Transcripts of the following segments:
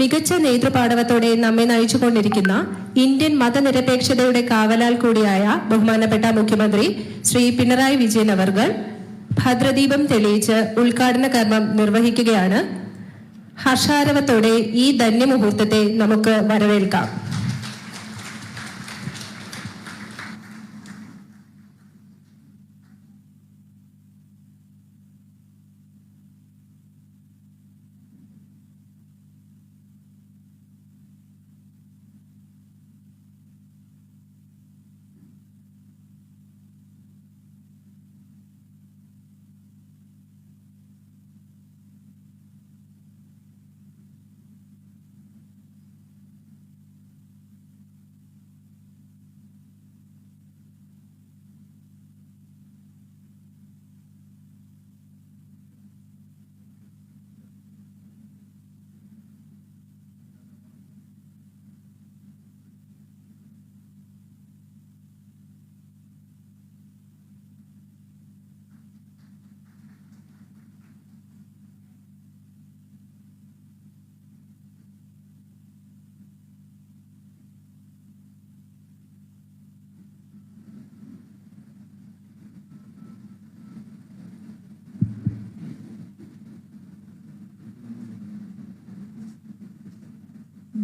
മികച്ച നേതൃപാടവത്തോടെ നമ്മെ നയിച്ചുകൊണ്ടിരിക്കുന്ന ഇന്ത്യൻ മതനിരപേക്ഷതയുടെ കാവലാൽ കൂടിയായ ബഹുമാനപ്പെട്ട മുഖ്യമന്ത്രി ശ്രീ പിണറായി വിജയൻ അവർകൾ ഭദ്രദീപം തെളിയിച്ച് ഉദ്ഘാടന കർമ്മം നിർവഹിക്കുകയാണ്. ഹർഷാരവത്തോടെ ഈ ധന്യമുഹൂർത്തത്തെ നമുക്ക് വരവേൽക്കാം.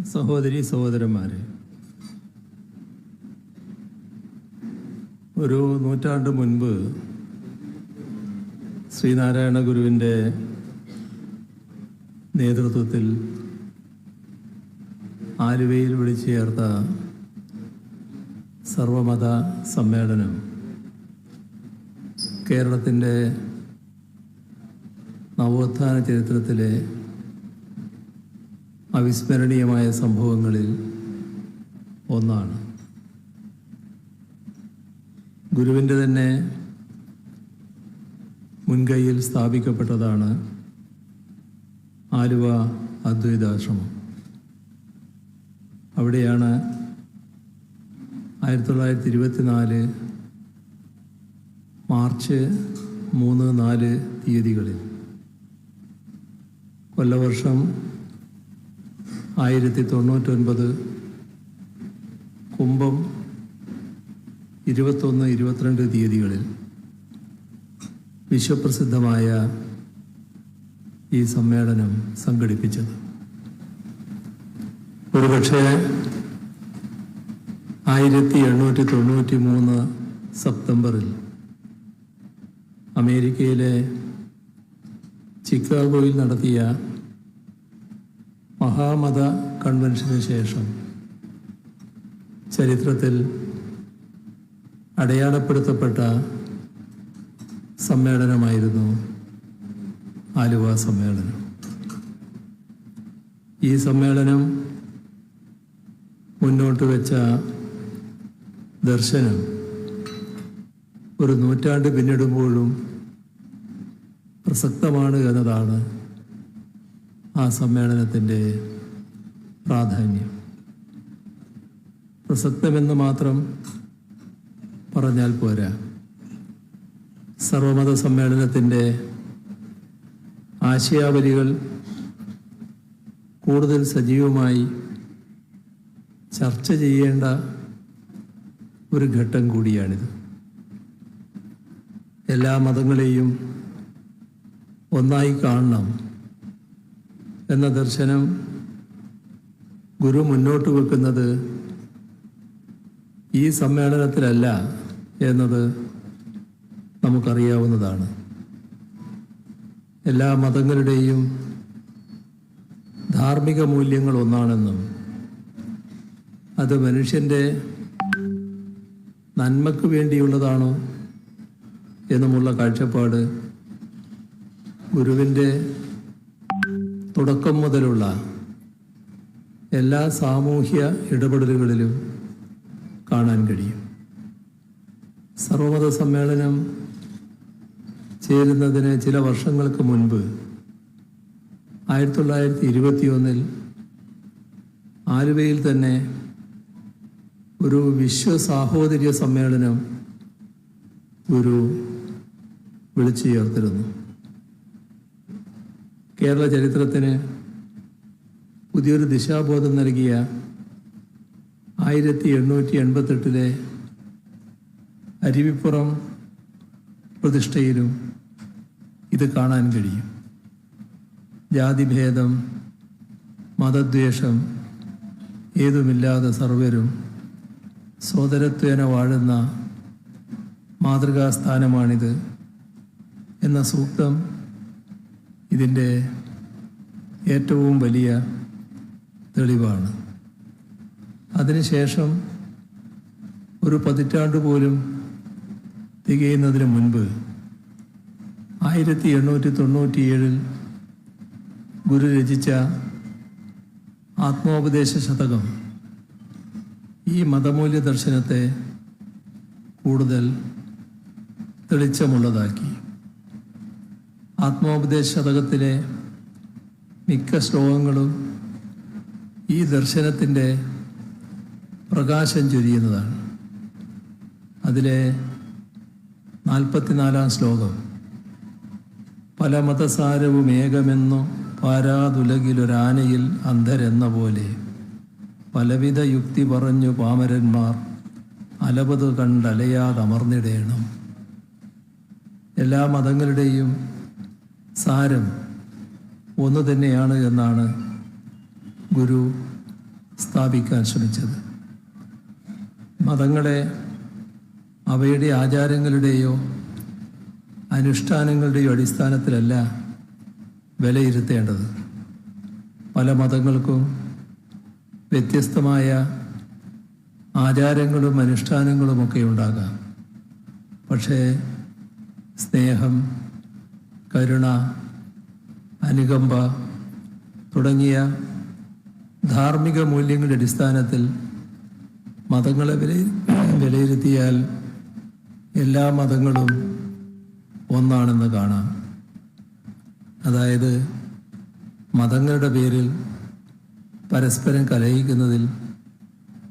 സഹോദരി സഹോദരന്മാരെ ഒരു നൂറ്റാണ്ട് മുൻപ് ശ്രീനാരായണ ഗുരുവിന്റെ നേതൃത്വത്തിൽ ആലുവയിൽ വിളിച്ചു ചേർത്ത സർവമത സമ്മേളനം കേരളത്തിന്റെ നവോത്ഥാന ചരിത്രത്തിലെ അവിസ്മരണീയമായ സംഭവങ്ങളിൽ ഒന്നാണ്. ഗുരുവിന്റെ തന്നെ മുൻകൈയിൽ സ്ഥാപിക്കപ്പെട്ടതാണ് ആലുവ അദ്വൈതാശ്രമം. അവിടെയാണ് ആയിരത്തി തൊള്ളായിരത്തി ഇരുപത്തിനാല് മാർച്ച് മൂന്ന് നാല് തീയതികളിൽ കൊല്ലവർഷം ആയിരത്തി തൊണ്ണൂറ്റൊൻപത് കുംഭം ഇരുപത്തൊന്ന് ഇരുപത്തിരണ്ട് തീയതികളിൽ വിശ്വപ്രസിദ്ധമായ ഈ സമ്മേളനം സംഘടിപ്പിച്ചത്. ഒരുപക്ഷെ ആയിരത്തി എണ്ണൂറ്റി തൊണ്ണൂറ്റി മൂന്ന് സെപ്റ്റംബറിൽ അമേരിക്കയിലെ ചിക്കാഗോയിൽ നടത്തിയ മഹാമത കൺവെൻഷന് ശേഷം ചരിത്രത്തിൽ അടയാളപ്പെടുത്തപ്പെട്ട സമ്മേളനമായിരുന്നു ആലുവ സമ്മേളനം. ഈ സമ്മേളനം മുന്നോട്ട് വെച്ച ദർശനം ഒരു നൂറ്റാണ്ട് പിന്നിടുമ്പോഴും പ്രസക്തമാണ് എന്നതാണ് ആ സമ്മേളനത്തിന്റെ പ്രാധാന്യം. പ്രസക്തമെന്ന് മാത്രം പറഞ്ഞാൽ പോരാ. സർവമത സമ്മേളനത്തിന്റെ ആശയാവലികൾ കൂടുതൽ സജീവമായി ചർച്ച ചെയ്യേണ്ട ഒരു ഘട്ടം കൂടിയാണിത്. എല്ലാ മതങ്ങളെയും ഒന്നായി കാണണം. എന്ന ദർശനം ഗുരു മുന്നോട്ട് വെക്കുന്നത് ഈ സമ്മേളനത്തിലല്ല എന്നത് നമുക്കറിയാവുന്നതാണ്. എല്ലാ മതങ്ങളുടെയും ധാർമ്മിക മൂല്യങ്ങൾ ഒന്നാണെന്നും അത് മനുഷ്യന്റെ നന്മക്ക് വേണ്ടിയുള്ളതാണോ എന്നുമുള്ള കാഴ്ചപ്പാട് ഗുരുവിന്റെ തുടക്കം മുതലുള്ള എല്ലാ സാമൂഹ്യ ഇടപെടലുകളിലും കാണാൻ കഴിയും. സർവമത സമ്മേളനം ചേരുന്നതിന് ചില വർഷങ്ങൾക്ക് മുൻപ് ആയിരത്തി തൊള്ളായിരത്തി ഇരുപത്തിയൊന്നിൽ ആലുവയിൽ തന്നെ ഒരു വിശ്വ സാഹോദര്യ സമ്മേളനം ഗുരു വിളിച്ചു ചേർത്തിരുന്നു കേരള ചരിത്രത്തിന് പുതിയൊരു ദിശാബോധം നൽകിയ ആയിരത്തി എണ്ണൂറ്റി എൺപത്തെട്ടിലെ അരുവിപ്പുറം പ്രതിഷ്ഠയിലും ഇത് കാണാൻ കഴിയും. ജാതിഭേദം മതദ്വേഷം ഏതുമില്ലാതെ സർവരും സോദരത്വേന വാഴുന്ന മാതൃകാസ്ഥാനമാണിത് എന്ന സൂക്തം ഇതിന്റെ ഏറ്റവും വലിയ തെളിവാണ്. അതിനുശേഷം ഒരു പതിറ്റാണ്ട് പോലും തികയുന്നതിന് മുൻപ് ആയിരത്തി എണ്ണൂറ്റി തൊണ്ണൂറ്റിയേഴിൽ ഗുരു രചിച്ച ആത്മോപദേശ ശതകം ഈ മതമൂല്യ ദർശനത്തെ കൂടുതൽ തെളിച്ചമുള്ളതാക്കി. ആത്മോപദേശ ശതകത്തിലെ മിക്ക ശ്ലോകങ്ങളും ഈ ദർശനത്തിന്റെ പ്രകാശം ചൊരിയുന്നതാണ്. അതിലെ നാൽപ്പത്തിനാലാം ശ്ലോകം. പല മതസാരവും ഏകമെന്നു പാരാതുലകിലൊരാനയിൽ അന്ധരെന്ന പോലെ പലവിധ യുക്തി പറഞ്ഞു പാമരന്മാർ അലപത് കണ്ടലയാതമർന്നിടേണം. എല്ലാ മതങ്ങളുടെയും സാരം ഒന്ന് തന്നെയാണ് എന്നാണ് ഗുരു സ്ഥാപിക്കാൻ ശ്രമിച്ചത്. മതങ്ങളെ അവയുടെ ആചാരങ്ങളുടെയോ അനുഷ്ഠാനങ്ങളുടെയോ അടിസ്ഥാനത്തിലല്ല വിലയിരുത്തേണ്ടത്. പല മതങ്ങൾക്കും വ്യത്യസ്തമായ ആചാരങ്ങളും അനുഷ്ഠാനങ്ങളുമൊക്കെ ഉണ്ടാകാം. പക്ഷേ സ്നേഹം കരുണ അനുകമ്പ തുടങ്ങിയ ധാർമ്മിക മൂല്യങ്ങളുടെ അടിസ്ഥാനത്തിൽ മതങ്ങളെ വില വിലയിരുത്തിയാൽ എല്ലാ മതങ്ങളും ഒന്നാണെന്ന് കാണാം. അതായത് മതങ്ങളുടെ പേരിൽ പരസ്പരം കലഹിക്കുന്നതിൽ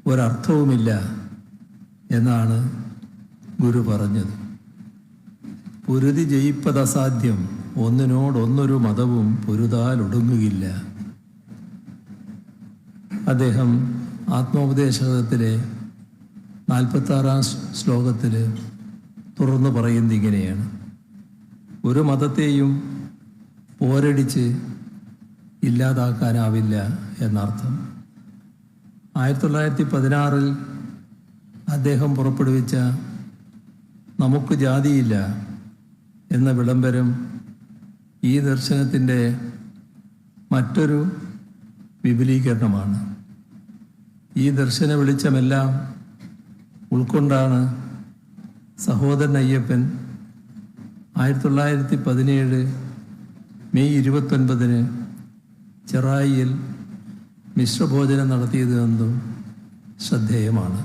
ഒരർത്ഥവുമില്ല എന്നാണ് ഗുരു പറഞ്ഞത്. പൊരുതി ജയിപ്പതസാധ്യം. ഒന്നിനോടൊന്നൊരു മതവും പൊരുതാൽ ഒടുങ്ങുകയില്ല അദ്ദേഹം ആത്മോപദേശകത്തിലെ നാൽപ്പത്താറാം ശ്ലോകത്തിൽ തുറന്നു പറയുന്നത് ഇങ്ങനെയാണ്. ഒരു മതത്തെയും പോരടിച്ച് ഇല്ലാതാക്കാനാവില്ല എന്നർത്ഥം. ആയിരത്തി തൊള്ളായിരത്തി പതിനാറിൽ അദ്ദേഹം പുറപ്പെടുവിച്ച നമുക്ക് ജാതിയില്ല എന്ന വിളംബരം ഈ ദർശനത്തിന്റെ മറ്റൊരു വിപുലീകരണമാണ്. ഈ ദർശന വെളിച്ചമെല്ലാം ഉൾക്കൊണ്ടാണ് സഹോദരൻ അയ്യപ്പൻ ആയിരത്തി തൊള്ളായിരത്തി പതിനേഴ് മെയ് ഇരുപത്തൊൻപതിന് ചെറായിയിൽ മിശ്രഭോജനം നടത്തിയത് എന്നും ശ്രദ്ധേയമാണ്.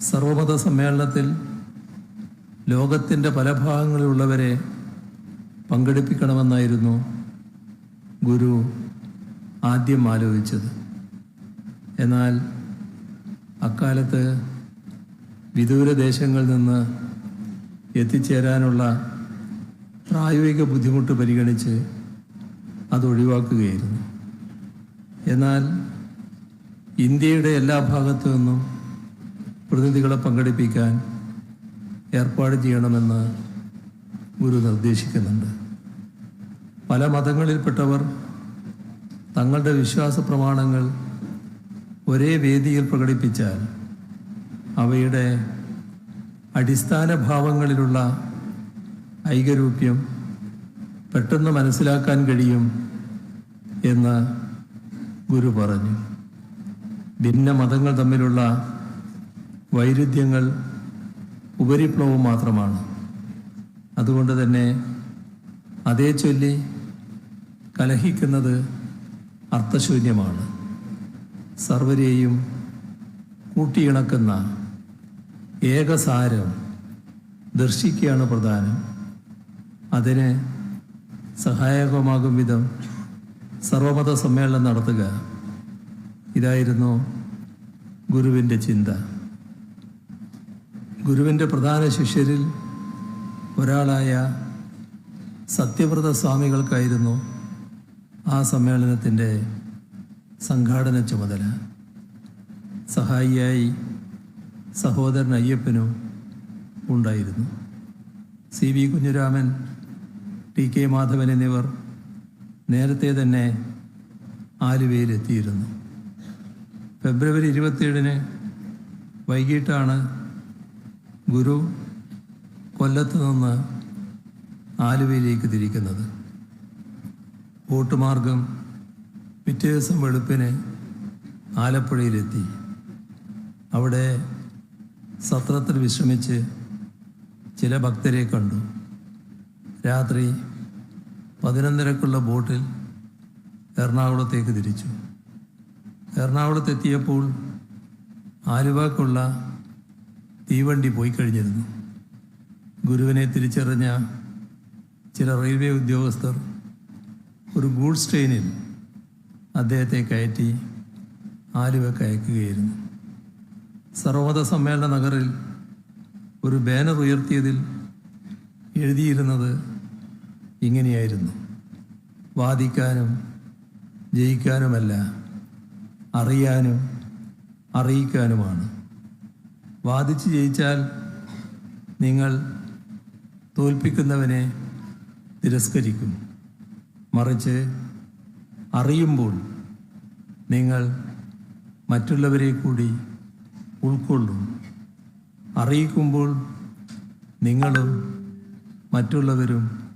സർവമത സമ്മേളനത്തിൽ ലോകത്തിന്റെ പല ഭാഗങ്ങളിലുള്ളവരെ പങ്കെടുപ്പിക്കണമെന്നായിരുന്നു ഗുരു ആദ്യം ആലോചിച്ചത്. എന്നാൽ അക്കാലത്ത് വിദൂരദേശങ്ങളിൽ നിന്ന് എത്തിച്ചേരാനുള്ള പ്രായോഗിക ബുദ്ധിമുട്ട് പരിഗണിച്ച് അത് ഒഴിവാക്കുകയായിരുന്നു. എന്നാൽ ഇന്ത്യയുടെ എല്ലാ ഭാഗത്തു നിന്നും പ്രതിനിധികളെ പങ്കെടുപ്പിക്കാൻ ഏർപ്പാട് ചെയ്യണമെന്ന് ഗുരു നിർദ്ദേശിക്കുന്നുണ്ട്. പല മതങ്ങളിൽപ്പെട്ടവർ തങ്ങളുടെ വിശ്വാസ പ്രമാണങ്ങൾ ഒരേ വേദിയിൽ പ്രകടിപ്പിച്ചാൽ അവയുടെ അടിസ്ഥാന ഭാവങ്ങളിലുള്ള ഐകരൂപ്യം പെട്ടെന്ന് മനസ്സിലാക്കാൻ കഴിയും എന്ന് ഗുരു പറഞ്ഞു. ഭിന്ന മതങ്ങൾ തമ്മിലുള്ള വൈരുദ്ധ്യങ്ങൾ ഉപരിപ്ലവം മാത്രമാണ്. അതുകൊണ്ട് തന്നെ അതേ ചൊല്ലി കലഹിക്കുന്നത് അർത്ഥശൂന്യമാണ്. സർവരെയും കൂട്ടിയിണക്കുന്ന ഏകസാരം ദർശിക്കുകയാണ് പ്രധാനം. അതിന് സഹായകമാകും വിധം സർവമത സമ്മേളനം നടത്തുക. ഇതായിരുന്നു ഗുരുവിന്റെ ചിന്ത. ഗുരുവിന്റെ പ്രധാന ശിഷ്യരിൽ ഒരാളായ സത്യവ്രത സ്വാമികൾക്കായിരുന്നു ആ സമ്മേളനത്തിന്റെ സംഘാടന ചുമതല സഹായിയായി സഹോദരൻ അയ്യപ്പനും ഉണ്ടായിരുന്നു. C V Kunhiraman T K Madhavan എന്നിവർ നേരത്തെ തന്നെ ആലുവയിലെത്തിയിരുന്നു. ഫെബ്രുവരി ഇരുപത്തിയേഴിന് വൈകിട്ടാണ് ഗുരു കൊല്ലത്ത് നിന്ന് ആലുവയിലേക്ക് തിരിക്കുന്നത്. മാർഗം പിറ്റേ ദിവസം വെളുപ്പിന് ആലപ്പുഴയിലെത്തി. അവിടെ സത്രത്തിൽ വിശ്രമിച്ച് ചില ഭക്തരെ കണ്ടു. രാത്രി പതിനൊന്നരക്കുള്ള ബോട്ടിൽ എറണാകുളത്തേക്ക് തിരിച്ചു. എറണാകുളത്തെത്തിയപ്പോൾ ആലുവാക്കുള്ള തീവണ്ടി പോയി കഴിഞ്ഞിരുന്നു. ഗുരുവിനെ തിരിച്ചറിഞ്ഞ ചില റെയിൽവേ ഉദ്യോഗസ്ഥർ ഒരു ഗൂഡ്സ് ട്രെയിനിൽ അദ്ദേഹത്തെ കയറ്റി ആലുവക്ക് അയക്കുകയായിരുന്നു സർവത സമ്മേളന നഗറിൽ ഒരു ബാനർ ഉയർത്തിയതിൽ എഴുതിയിരുന്നത് ഇങ്ങനെയായിരുന്നു. വാദിക്കാനും ജയിക്കാനുമല്ല അറിയാനും അറിയിക്കാനുമാണ്. വാദിച്ച് ജയിച്ചാൽ നിങ്ങൾ തോൽപ്പിക്കുന്നവനെ തിരസ്കരിക്കും. മറിച്ച് അറിയുമ്പോൾ നിങ്ങൾ മറ്റുള്ളവരെ കൂടി ഉൾക്കൊള്ളും. അറിയിക്കുമ്പോൾ നിങ്ങളും മറ്റുള്ളവരും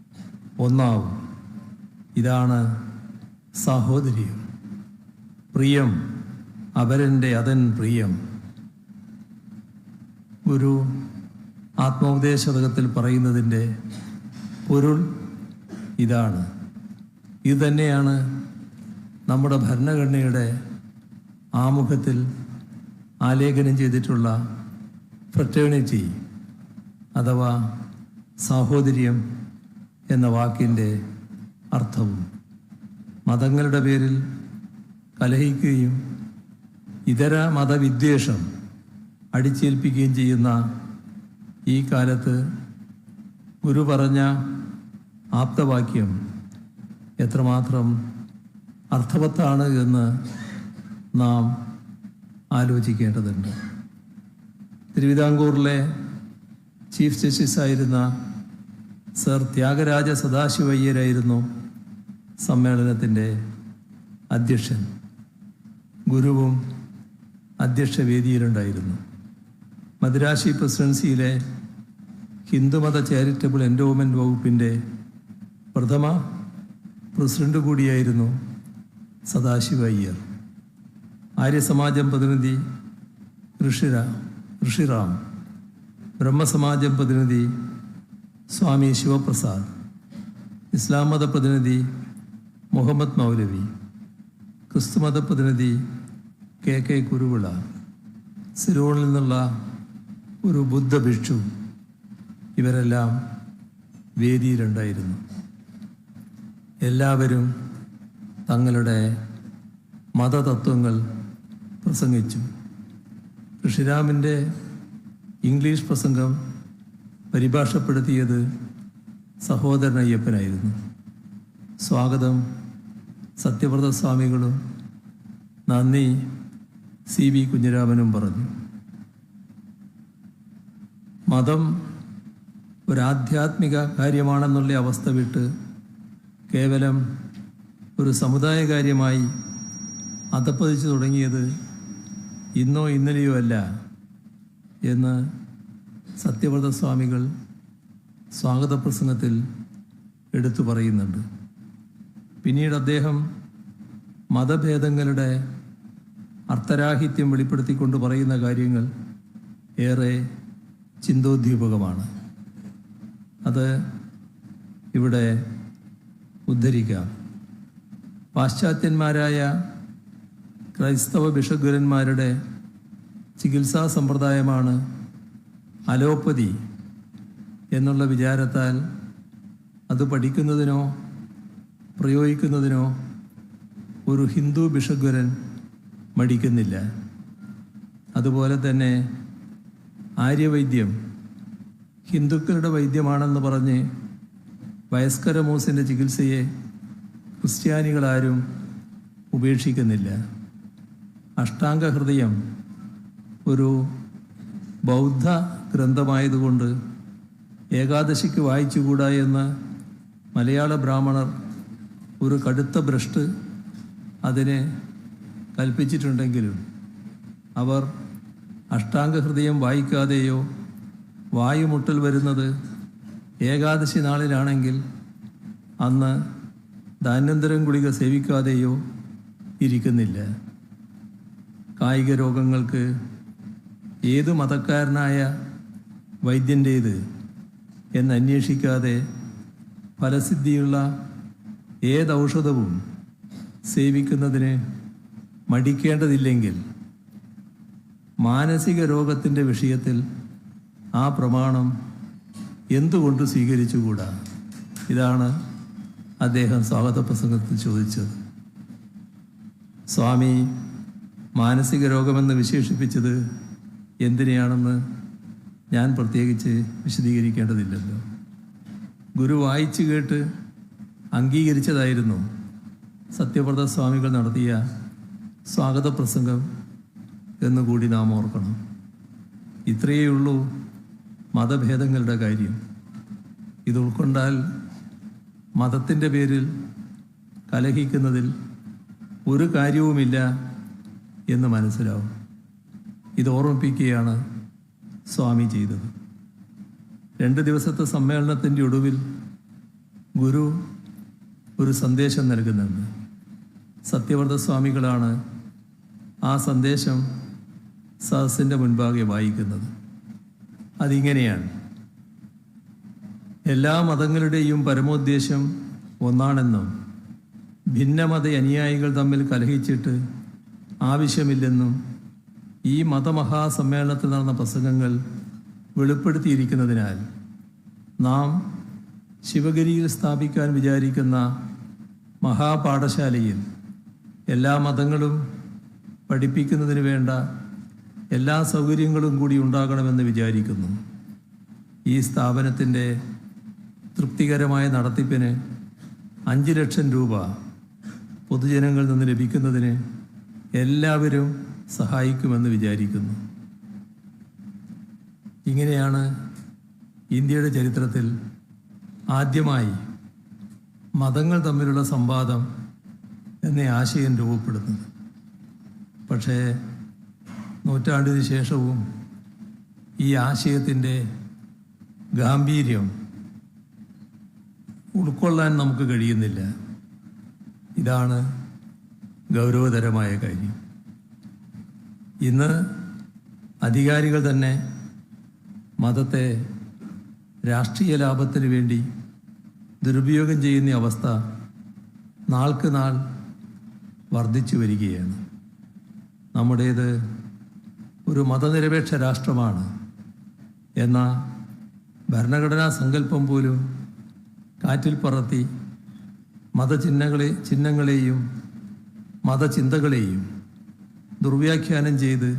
ഒന്നാവും. ഇതാണ് സാഹോദര്യം. പ്രിയം അവരന്റെ അതൻ പ്രിയം. ഒരു ആത്മോപദേശതകത്തിൽ പറയുന്നതിന്റെ പൊരുൾ ഇതാണ്. ഇത് തന്നെയാണ് നമ്മുടെ ഭരണഘടനയുടെ ആമുഖത്തിൽ ആലേഖനം ചെയ്തിട്ടുള്ള ഫ്രറ്റേണിറ്റി അഥവാ സാഹോദര്യം എന്ന വാക്കിന്റെ അർത്ഥവും. മതങ്ങളുടെ പേരിൽ കലഹിക്കുകയും ഇതര മതവിദ്വേഷം അടിച്ചേൽപ്പിക്കുകയും ചെയ്യുന്ന ഈ കാലത്ത് ഗുരു പറഞ്ഞ ആപ്തവാക്യം എത്രമാത്രം അർത്ഥവത്താണ് എന്ന് നാം ആലോചിക്കേണ്ടതുണ്ട്. തിരുവിതാംകൂറിലെ ചീഫ് ജസ്റ്റിസ് ആയിരുന്ന സർ ത്യാഗരാജ സദാശിവയ്യരായിരുന്നു സമ്മേളനത്തിന്റെ അധ്യക്ഷൻ. ഗുരുവും അധ്യക്ഷ വേദിയിലുണ്ടായിരുന്നു മദ്രാശി പ്രസിഡൻസിയിലെ ഹിന്ദുമത ചാരിറ്റബിൾ എൻഡോമെന്റ് വകുപ്പിന്റെ പ്രഥമ പ്രസിഡന്റ് കൂടിയായിരുന്നു സദാശിവ അയ്യർ ആര്യസമാജം പ്രതിനിധി ഋഷിര ഋഷിറാം. ബ്രഹ്മസമാജം പ്രതിനിധി സ്വാമി ശിവപ്രസാദ്. ഇസ്ലാം മത പ്രതിനിധി മുഹമ്മദ് മൗലവി. ക്രിസ്തുമത പ്രതിനിധി കെ കെ കുരുവിള. സിലോണിൽ നിന്നുള്ള ഒരു ബുദ്ധ ഭിക്ഷു ഇവരെല്ലാം വേദിയിലുണ്ടായിരുന്നു. എല്ലാവരും തങ്ങളുടെ മതതത്വങ്ങൾ പ്രസംഗിച്ചു. ഋഷിരാമിന്റെ ഇംഗ്ലീഷ് പ്രസംഗം പരിഭാഷപ്പെടുത്തിയത് സഹോദരൻ അയ്യപ്പനായിരുന്നു. സ്വാഗതം സത്യവ്രത സ്വാമികളും നന്ദി സി വി കുഞ്ഞിരാമനും പറഞ്ഞു. മതം ഒരാധ്യാത്മിക കാര്യമാണെന്നുള്ള അവസ്ഥ വിട്ട് കേവലം ഒരു സമുദായ കാര്യമായി തുടങ്ങിയത് ഇന്നോ ഇന്നലെയോ അല്ല എന്ന് സത്യവ്രത സ്വാമികൾ സ്വാഗത പ്രസംഗത്തിൽ എടുത്തു പറയുന്നുണ്ട്. പിന്നീട് അദ്ദേഹം മതഭേദങ്ങളുടെ അർത്ഥരാഹിത്യം വെളിപ്പെടുത്തിക്കൊണ്ട് പറയുന്ന കാര്യങ്ങൾ ഏറെ ചിന്തോദ്ദീപകമാണ്. അത് ഇവിടെ ഉദ്ധരിക്കാം. പാശ്ചാത്യന്മാരായ ക്രൈസ്തവ ബിഷഗുരന്മാരുടെ ചികിത്സാ സമ്പ്രദായമാണ് അലോപ്പതി എന്നുള്ള വിചാരത്താൽ അത് പഠിക്കുന്നതിനോ പ്രയോഗിക്കുന്നതിനോ ഒരു ഹിന്ദു ബിഷഗുരൻ മടിക്കുന്നില്ല. അതുപോലെ തന്നെ ആര്യവൈദ്യം ഹിന്ദുക്കളുടെ വൈദ്യമാണെന്ന് പറഞ്ഞ് വയസ്കര മോസിന്റെ ചികിത്സയെ ക്രിസ്ത്യാനികളാരും ഉപേക്ഷിക്കുന്നില്ല. അഷ്ടാംഗ ഹൃദയം ഒരു ബൗദ്ധ ഗ്രന്ഥമായതുകൊണ്ട് ഏകാദശിക്ക് വായിച്ചുകൂടാ എന്ന് മലയാള ബ്രാഹ്മണർ ഒരു കടുത്ത ഭ്രഷ്ട് അതിനെ കൽപ്പിച്ചിട്ടുണ്ടെങ്കിലും അവർ അഷ്ടാംഗ ഹൃദയം വായിക്കാതെയോ വായുമുട്ടൽ വരുന്നത് ഏകാദശി നാളിലാണെങ്കിൽ അന്ന് ധാന്യന്തരം ഗുളിക സേവിക്കാതെയോ ഇരിക്കുന്നില്ല. കായിക രോഗങ്ങൾക്ക് ഏത് മതക്കാരനായ വൈദ്യന്റേത് എന്നന്വേഷിക്കാതെ ഫലസിദ്ധിയുള്ള ഏത് ഔഷധവും സേവിക്കുന്നതിന് മടിക്കേണ്ടതില്ലെങ്കിൽ മാനസിക രോഗത്തിന്റെ വിഷയത്തിൽ ആ പ്രമാണം എന്തുകൊണ്ട് സ്വീകരിച്ചുകൂടാ? ഇതാണ് അദ്ദേഹം സ്വാഗത പ്രസംഗത്തിൽ ചോദിച്ചത്. സ്വാമി മാനസിക രോഗമെന്ന് വിശേഷിപ്പിച്ചത് എന്തിനെയാണെന്ന് ഞാൻ പ്രത്യേകിച്ച് വിശദീകരിക്കേണ്ടതില്ലല്ലോ. ഗുരു വായിച്ചു കേട്ട് അംഗീകരിച്ചതായിരുന്നു സത്യവ്രത സ്വാമികൾ നടത്തിയ സ്വാഗത പ്രസംഗം എന്നുകൂടി നാം ഓർക്കണം. ഇത്രയേ ഉള്ളൂ മതഭേദങ്ങളുടെ കാര്യം. ഇത് ഉൾക്കൊണ്ടാൽ മതത്തിന്റെ പേരിൽ കലഹിക്കുന്നതിൽ ഒരു കാര്യവുമില്ല എന്ന് മനസ്സിലാവും. ഇത് ഓർമ്മിപ്പിക്കുകയാണ് സ്വാമി ചെയ്തത്. രണ്ട് ദിവസത്തെ സമ്മേളനത്തിന്റെ ഒടുവിൽ ഗുരു ഒരു സന്ദേശം നൽകുന്നുണ്ട്. സത്യവ്രത സ്വാമികളാണ് ആ സന്ദേശം സദസ്സിന്റെ മുൻപാകെ വായിക്കുന്നത്. അതിങ്ങനെയാണ്. എല്ലാ മതങ്ങളുടെയും പരമോദ്ദേശം ഒന്നാണെന്നും ഭിന്നമത അനുയായികൾ തമ്മിൽ കലഹിച്ചിട്ട് ആവശ്യമില്ലെന്നും ഈ മതമഹാസമ്മേളനത്തിൽ നടന്ന പ്രസംഗങ്ങൾ വെളിപ്പെടുത്തിയിരിക്കുന്നതിനാൽ നാം ശിവഗിരിയിൽ സ്ഥാപിക്കാൻ വിചാരിക്കുന്ന മഹാപാഠശാലയിൽ എല്ലാ മതങ്ങളും പഠിപ്പിക്കുന്നതിന് വേണ്ട എല്ലാ സൗകര്യങ്ങളും കൂടി ഉണ്ടാകണമെന്ന് വിചാരിക്കുന്നു. ഈ സ്ഥാപനത്തിന്റെ തൃപ്തികരമായ നടത്തിപ്പിന് അഞ്ച് ലക്ഷം രൂപ പൊതുജനങ്ങളിൽ നിന്ന് ലഭിക്കുന്നതിന് എല്ലാവരും സഹായിക്കുമെന്ന് വിചാരിക്കുന്നു. ഇങ്ങനെയാണ് ഇന്ത്യയുടെ ചരിത്രത്തിൽ ആദ്യമായി മതങ്ങൾ തമ്മിലുള്ള സംവാദം എന്ന ആശയം രൂപപ്പെടുന്നത്. പക്ഷേ നൂറ്റാണ്ടിന് ശേഷവും ഈ ആശയത്തിന്റെ ഗാംഭീര്യം ഉൾക്കൊള്ളാൻ നമുക്ക് കഴിയുന്നില്ല. ഇതാണ് ഗൗരവതരമായ കാര്യം. ഇന്ന് അധികാരികൾ തന്നെ മതത്തെ രാഷ്ട്രീയ ലാഭത്തിന് വേണ്ടി ദുരുപയോഗം ചെയ്യുന്ന അവസ്ഥ നാൾക്ക് നാൾ വർദ്ധിച്ചു വരികയാണ്. നമ്മുടേത് ഒരു മതനിരപേക്ഷ രാഷ്ട്രമാണ് എന്ന ഭരണഘടനാ സങ്കല്പം പോലും കാറ്റിൽ പറത്തി മതചിഹ്നങ്ങളെ ചിഹ്നങ്ങളെയും മതചിന്തകളെയും ദുർവ്യാഖ്യാനം ചെയ്ത്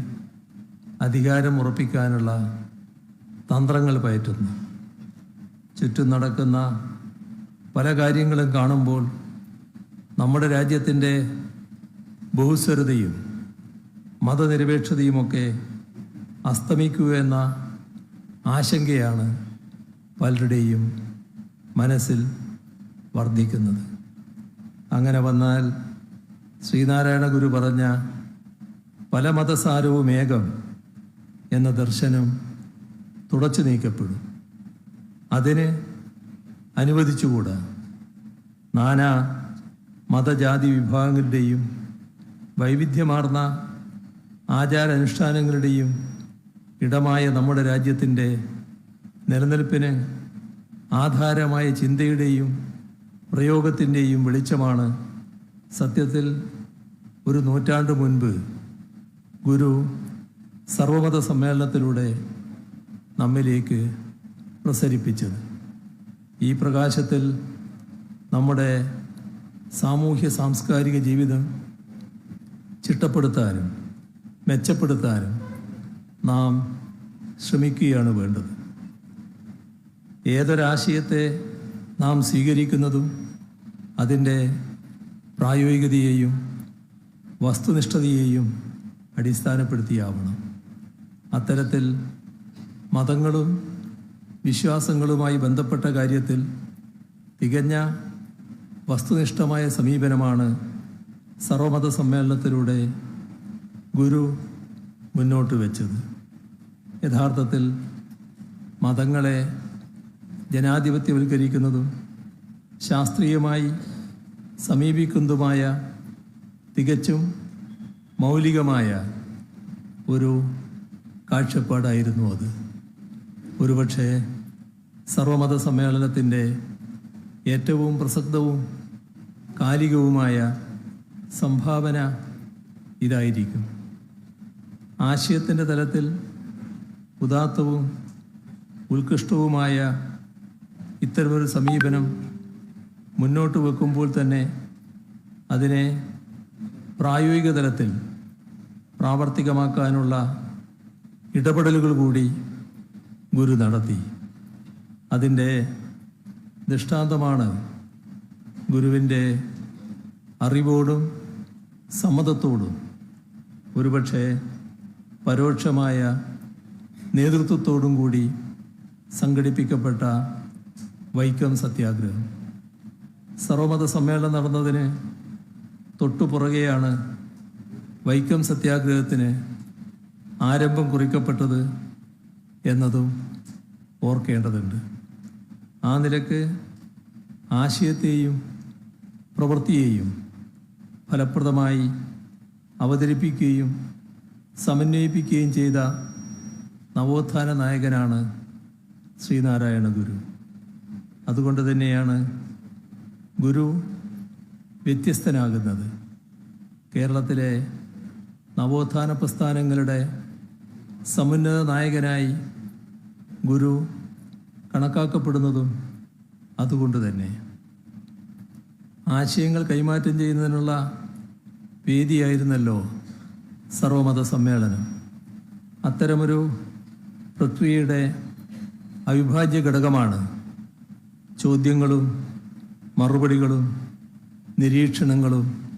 അധികാരം ഉറപ്പിക്കാനുള്ള തന്ത്രങ്ങൾ പയറ്റുന്നു. ചുറ്റും നടക്കുന്ന പല കാര്യങ്ങളും കാണുമ്പോൾ നമ്മുടെ രാജ്യത്തിന്റെ ബഹുസ്വരതയും മതനിരപേക്ഷതയുമൊക്കെ അസ്തമിക്കുക എന്ന ആശങ്കയാണ് പലരുടെയും മനസ്സിൽ വർദ്ധിക്കുന്നത്. അങ്ങനെ വന്നാൽ ശ്രീനാരായണ ഗുരു പറഞ്ഞ പല മതസാരവും ഏകം എന്ന ദർശനം തുടച്ചു നീക്കപ്പെടും. അതിന് അനുവദിച്ചുകൂടാ. നാനാ മതജാതി വിഭാഗങ്ങളുടെയും വൈവിധ്യമാർന്ന ആചാരാനുഷ്ഠാനങ്ങളുടെയും ഇടമായ നമ്മുടെ രാജ്യത്തിന്റെ നിലനിൽപ്പിന് ആധാരമായ ചിന്തയുടെയും പ്രയോഗത്തിന്റെയും വെളിച്ചമാണ് സത്യത്തിൽ ഒരു നൂറ്റാണ്ട് മുൻപ് ഗുരു സർവമത സമ്മേളനത്തിലൂടെ നമ്മിലേക്ക് പ്രസരിപ്പിച്ചത്. ഈ പ്രകാശത്തിൽ നമ്മുടെ സാമൂഹ്യ സാംസ്കാരിക ജീവിതം ചിട്ടപ്പെടുത്താനും മെച്ചപ്പെടുത്താനും നാം ശ്രമിക്കുകയാണ് വേണ്ടത്. ഏതൊരാശയത്തെ നാം സ്വീകരിക്കുന്നതും അതിന്റെ പ്രായോഗികതയെയും വസ്തുനിഷ്ഠതയെയും അടിസ്ഥാനപ്പെടുത്തിയാവണം. അത്തരത്തിൽ മതങ്ങളും വിശ്വാസങ്ങളുമായി ബന്ധപ്പെട്ട കാര്യത്തിൽ തികഞ്ഞ വസ്തുനിഷ്ഠമായ സമീപനമാണ് സർവമത സമ്മേളനത്തിലൂടെ ഗുരു മുന്നോട്ട് വെച്ചത്. യഥാർത്ഥത്തിൽ മതങ്ങളെ ജനാധിപത്യവൽക്കരിക്കുന്നതും ശാസ്ത്രീയമായി സമീപിക്കുന്നതുമായ തികച്ചും മൗലികമായ ഒരു കാഴ്ചപ്പാടായിരുന്നു അത്. ഒരുപക്ഷെ സർവമത സമ്മേളനത്തിന്റെ ഏറ്റവും പ്രസക്തവും കാലികവുമായ സംഭാവന ഇതായിരിക്കും. ആശയത്തിന്റെ തലത്തിൽ ഉദാത്തവും ഉത്കൃഷ്ടവുമായ ഇത്തരമൊരു സമീപനം മുന്നോട്ട് വെക്കുമ്പോൾ തന്നെ അതിനെ പ്രായോഗിക തലത്തിൽ പ്രാവർത്തികമാക്കാനുള്ള ഇടപെടലുകൾ കൂടി ഗുരു നടത്തി. അതിന്റെ ദൃഷ്ടാന്തമാണ് ഗുരുവിന്റെ അറിവോടും സമ്മതത്തോടും ഒരുപക്ഷെ പരോക്ഷമായ നേതൃത്വത്തോടും കൂടി സംഘടിപ്പിക്കപ്പെട്ട വൈക്കം സത്യാഗ്രഹം. സർവമത സമ്മേളനം നടന്നതിന് തൊട്ടുപുറകെയാണ് വൈക്കം സത്യാഗ്രഹത്തിന് ആരംഭം കുറിക്കപ്പെട്ടത് എന്നതും ഓർക്കേണ്ടതുണ്ട്. ആ നിലയ്ക്ക് ആശയത്തെയും പ്രവൃത്തിയെയും ഫലപ്രദമായി അവതരിപ്പിക്കുകയും സമന്വയിപ്പിക്കുകയും ചെയ്ത നവോത്ഥാന നായകനാണ് ശ്രീനാരായണ ഗുരു. അതുകൊണ്ട് തന്നെയാണ് ഗുരു വ്യത്യസ്തനാകുന്നത്. കേരളത്തിലെ നവോത്ഥാന പ്രസ്ഥാനങ്ങളുടെ സമുന്നത നായകനായി ഗുരു കണക്കാക്കപ്പെടുന്നതും അതുകൊണ്ട് തന്നെ. ആശയങ്ങൾ കൈമാറ്റം ചെയ്യുന്നതിനുള്ള വേദിയായിരുന്നല്ലോ സർവമത സമ്മേളനം. അത്തരമൊരു പ്രക്രിയയുടെ അവിഭാജ്യ ഘടകമാണ് ചോദ്യങ്ങളും മറുപടികളും നിരീക്ഷണങ്ങളും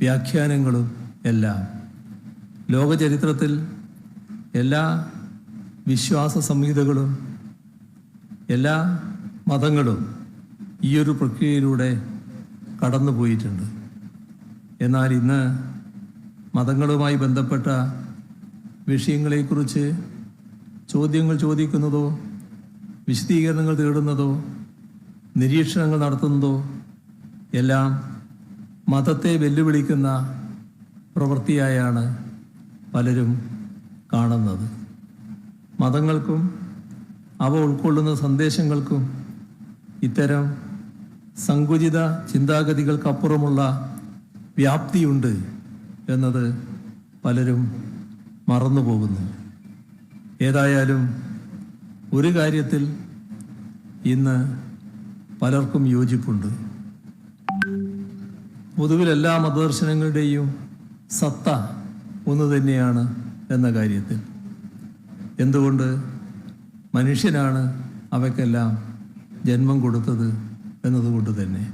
വ്യാഖ്യാനങ്ങളും എല്ലാം. ലോകചരിത്രത്തിൽ എല്ലാ വിശ്വാസ സംഹിതകളും എല്ലാ മതങ്ങളും ഈയൊരു പ്രക്രിയയിലൂടെ കടന്നു പോയിട്ടുണ്ട് എന്നാൽ ഇന്ന് മതങ്ങളുമായി ബന്ധപ്പെട്ട വിഷയങ്ങളെക്കുറിച്ച് ചോദ്യങ്ങൾ ചോദിക്കുന്നതോ വിശദീകരണങ്ങൾ തേടുന്നതോ നിരീക്ഷണങ്ങൾ നടത്തുന്നതോ എല്ലാം മതത്തെ വെല്ലുവിളിക്കുന്ന പ്രവൃത്തിയായാണ് പലരും കാണുന്നത്. മതങ്ങൾക്കും അവ ഉൾക്കൊള്ളുന്ന സന്ദേശങ്ങൾക്കും ഇത്തരം സങ്കുചിത ചിന്താഗതികൾക്കപ്പുറമുള്ള വ്യാപ്തിയുണ്ട്. എന്നത് പലരും മറന്നു പോകുന്നു. ഏതായാലും ഒരു കാര്യത്തിൽ ഇന്ന് പലർക്കും യോജിപ്പുണ്ട്. പൊതുവിൽ എല്ലാ മതദർശനങ്ങളുടെയും സത്ത ഒന്ന് തന്നെയാണ് എന്ന കാര്യത്തിൽ. എന്തുകൊണ്ട് മനുഷ്യനാണ് അവയ്ക്കെല്ലാം ജന്മം കൊടുത്തത് എന്നതുകൊണ്ട് തന്നെ.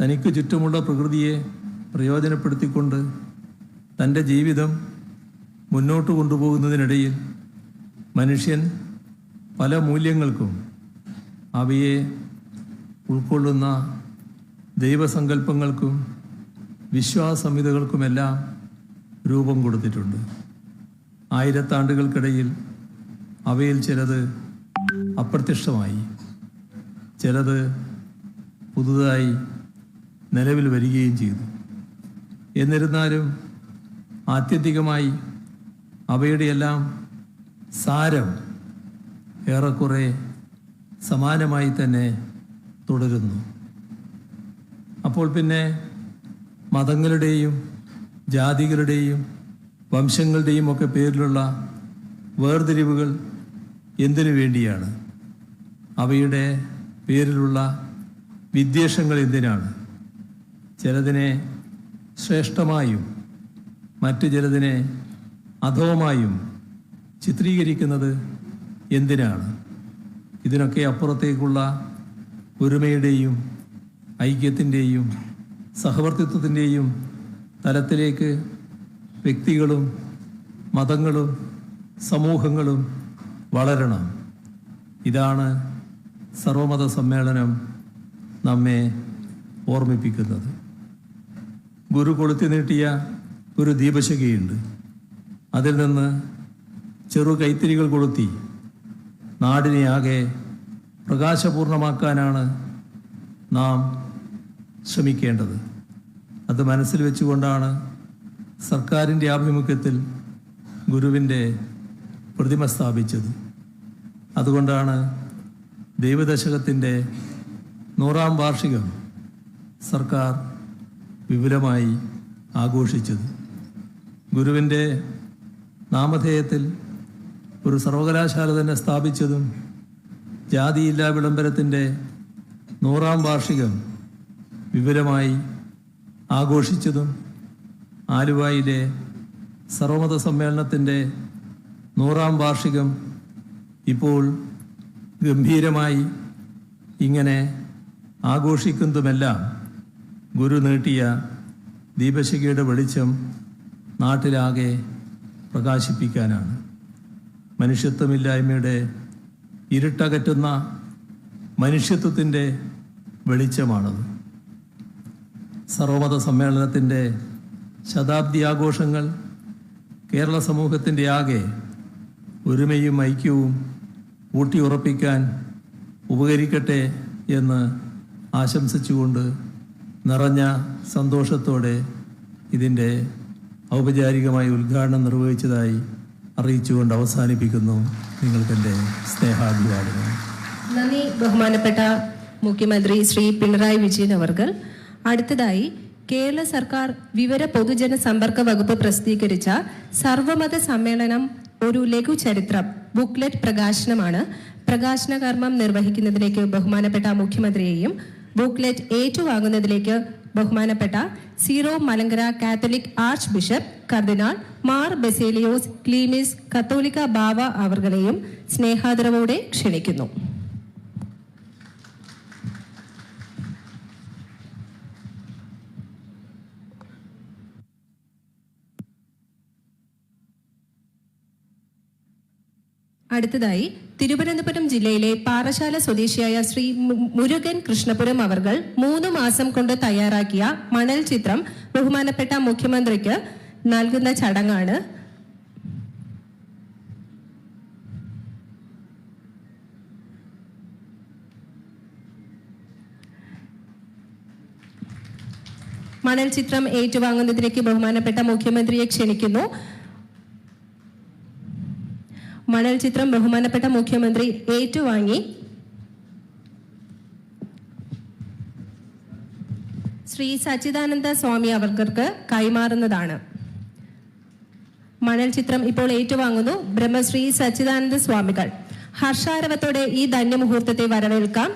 തനിക്ക് ചുറ്റുമുള്ള പ്രകൃതിയെ പ്രയോജനപ്പെടുത്തിക്കൊണ്ട് തന്റെ ജീവിതം മുന്നോട്ട് കൊണ്ടുപോകുന്നതിനിടയിൽ മനുഷ്യൻ പല മൂല്യങ്ങൾക്കും അവയെ ഉൾക്കൊള്ളുന്ന ദൈവസങ്കല്പങ്ങൾക്കും വിശ്വാസംഹിതകൾക്കുമെല്ലാം രൂപം കൊടുത്തിട്ടുണ്ട്. ആയിരത്താണ്ടുകൾക്കിടയിൽ അവയിൽ ചിലത് അപ്രത്യക്ഷമായി ചിലത് പുതുതായി നിലവിൽ വരികയും ചെയ്തു. എന്നിരുന്നാലും ആത്യന്തികമായി അവയുടെയെല്ലാം സാരം ഏറെക്കുറെ സമാനമായി തന്നെ തുടരുന്നു. അപ്പോൾ പിന്നെ മതങ്ങളുടെയും ജാതികളുടെയും വംശങ്ങളുടെയും ഒക്കെ പേരിലുള്ള വേർതിരിവുകൾ എന്തിനു വേണ്ടിയാണ്? അവയുടെ പേരിലുള്ള വിദ്വേഷങ്ങൾ എന്തിനാണ്? ചിലതിനെ ശ്രേഷ്ഠമായും മറ്റു ചിലതിനെ അധോമായും ചിത്രീകരിക്കുന്നത് എന്തിനാണ്? ഇതിനൊക്കെ അപ്പുറത്തേക്കുള്ള ഒരുമയുടെയും ഐക്യത്തിന്റെയും സഹവർത്തിത്വത്തിന്റെയും തലത്തിലേക്ക് വ്യക്തികളും മതങ്ങളും സമൂഹങ്ങളും വളരണം. ഇതാണ് സർവമത സമ്മേളനം നമ്മെ ഓർമ്മിപ്പിക്കുന്നത്. ഗുരു കൊളുത്തി നീട്ടിയ ഒരു ദീപശിഖയുണ്ട്. അതിൽ നിന്ന് ചെറു കൈത്തിരികൾ കൊളുത്തി നാടിനെ ആകെ പ്രകാശപൂർണമാക്കാനാണ് നാം ശ്രമിക്കേണ്ടത്. അത് മനസ്സിൽ വെച്ചുകൊണ്ടാണ് സർക്കാരിന്റെ ആഭിമുഖ്യത്തിൽ ഗുരുവിന്റെ പ്രതിമ സ്ഥാപിച്ചത്. അതുകൊണ്ടാണ് ദൈവദശകത്തിന്റെ നൂറാം വാർഷികം സർക്കാർ വിപുലമായി ആഘോഷിച്ചത്. ഗുരുവിന്റെ നാമധേയത്തിൽ ഒരു സർവകലാശാല തന്നെ സ്ഥാപിച്ചതും ജാതിയില്ലാ വിളംബരത്തിന്റെ നൂറാം വാർഷികം വിപുലമായി ആഘോഷിച്ചതും ആലുവായിലെ സർവമത സമ്മേളനത്തിന്റെ നൂറാം വാർഷികം ഇപ്പോൾ ഗംഭീരമായി ഇങ്ങനെ ആഘോഷിക്കുന്നതുമെല്ലാം ഗുരു നീട്ടിയ ദീപശിഖയുടെ വെളിച്ചം നാട്ടിലാകെ പ്രകാശിപ്പിക്കാനാണ്. മനുഷ്യത്വമില്ലായ്മയുടെ ഇരുട്ടകറ്റുന്ന മനുഷ്യത്വത്തിന്റെ വെളിച്ചമാണത്. സർവമത സമ്മേളനത്തിന്റെ ശതാബ്ദി ആഘോഷങ്ങൾ കേരള സമൂഹത്തിന്റെ ആകെ ഒരുമയും ഐക്യവും ഊട്ടിയുറപ്പിക്കാൻ ഉപകരിക്കട്ടെ എന്ന് ആശംസിച്ചുകൊണ്ട് നിറഞ്ഞ സന്തോഷത്തോടെ ഇതിന്റെ ഔപചാരികമായി ഉദ്ഘാടനം നിർവഹിച്ചതായി അറിയിച്ചുകൊണ്ട് അവസാനിപ്പിക്കുന്നു നിങ്ങൾക്കെന്റെ സ്നേഹാഭിവാദനം. നന്ദി. ബഹുമാനപ്പെട്ട മുഖ്യമന്ത്രി ശ്രീ പിണറായി വിജയൻ അവർകൾ അടുത്തതായി കേരള സർക്കാർ വിവര പൊതുജന സമ്പർക്ക വകുപ്പ് പ്രസിദ്ധീകരിച്ച സർവമത സമ്മേളനം ഒരു ലഘു ചരിത്രം ബുക്ക്ലെറ്റ് പ്രകാശനമാണ്. പ്രകാശന കർമ്മം നിർവഹിക്കുന്നതിലേക്ക് ബഹുമാനപ്പെട്ട മുഖ്യമന്ത്രിയെയും ബുക്ക്ലെറ്റ് ഏറ്റുവാങ്ങുന്നതിലേക്ക് ബഹുമാനപ്പെട്ട Syro Malankara Catholic archbishop cardinal Mar Baselios Cleemis Catholicos Bava അവർകളെയും സ്നേഹാദരവോടെ ക്ഷണിക്കുന്നു. അടുത്തതായി തിരുവനന്തപുരം ജില്ലയിലെ പാറശാല സ്വദേശിയായ ശ്രീ മുരുകൻ കൃഷ്ണപുരം അവർകൾ മൂന്ന് മാസം കൊണ്ട് തയ്യാറാക്കിയ മണൽ ചിത്രം ബഹുമാനപ്പെട്ട മുഖ്യമന്ത്രിക്ക് നൽകുന്ന ചടങ്ങാണ്. മണൽ ചിത്രം ഏറ്റുവാങ്ങുന്നതിലേക്ക് ബഹുമാനപ്പെട്ട മുഖ്യമന്ത്രിയെ ക്ഷണിക്കുന്നു. മണൽ ചിത്രം ബഹുമാനപ്പെട്ട മുഖ്യമന്ത്രി ഏറ്റുവാങ്ങി. ശ്രീ സച്ചിദാനന്ദ സ്വാമി അവർക്ക് കൈമാറുന്നതാണ്. മണൽ ചിത്രം ഇപ്പോൾ ഏറ്റുവാങ്ങുന്നു. ബ്രഹ്മശ്രീ സച്ചിദാനന്ദ സ്വാമികൾ. ഹർഷാരവത്തോടെ ഈ ധന്യമുഹൂർത്തത്തെ വരവേൽക്കാം.